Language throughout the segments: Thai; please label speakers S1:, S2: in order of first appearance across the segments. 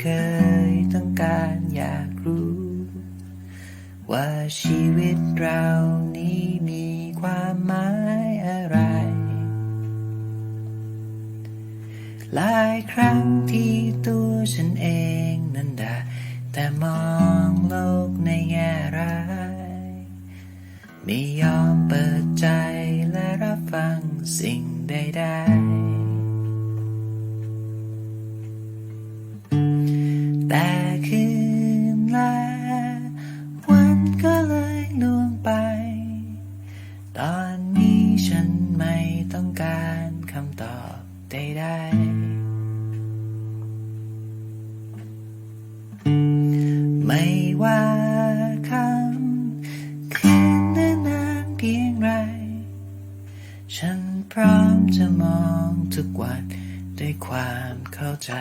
S1: เคยต้องการอยากรู้ ว่าชีวิตเรานี้มีความหมายอะไร หลายครั้งที่ตัวฉันเองนั้นด่าแต่มองโลกในแง่ร้าย ไม่ยอมเปิดใจและรับฟังสิ่งใดๆ แต่คืนและวันก็เลยล่วงไป ตอนนี้ฉันไม่ต้องการคำตอบใดๆไม่ว่าคำคืนนั้นนานเพียงไร ฉันพร้อมจะมองทุกวันด้วยความเข้าใจ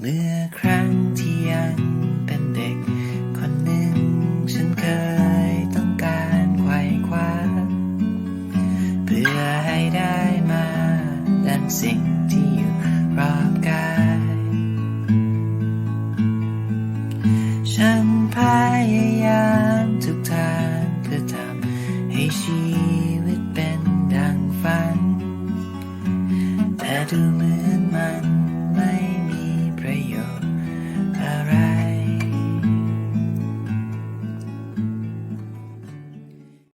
S1: เมื่อครั้งที่ยังเป็นเด็ก คนหนึ่งฉันเคยต้องการไขว่คว้าเพื่อให้ได้มาดังสิ่งที่อยู่รอบกาย ฉันพยายามทุกทางเพื่อทำให้ชีวิตเป็นดังฝัน แต่ดูเหมือนมัน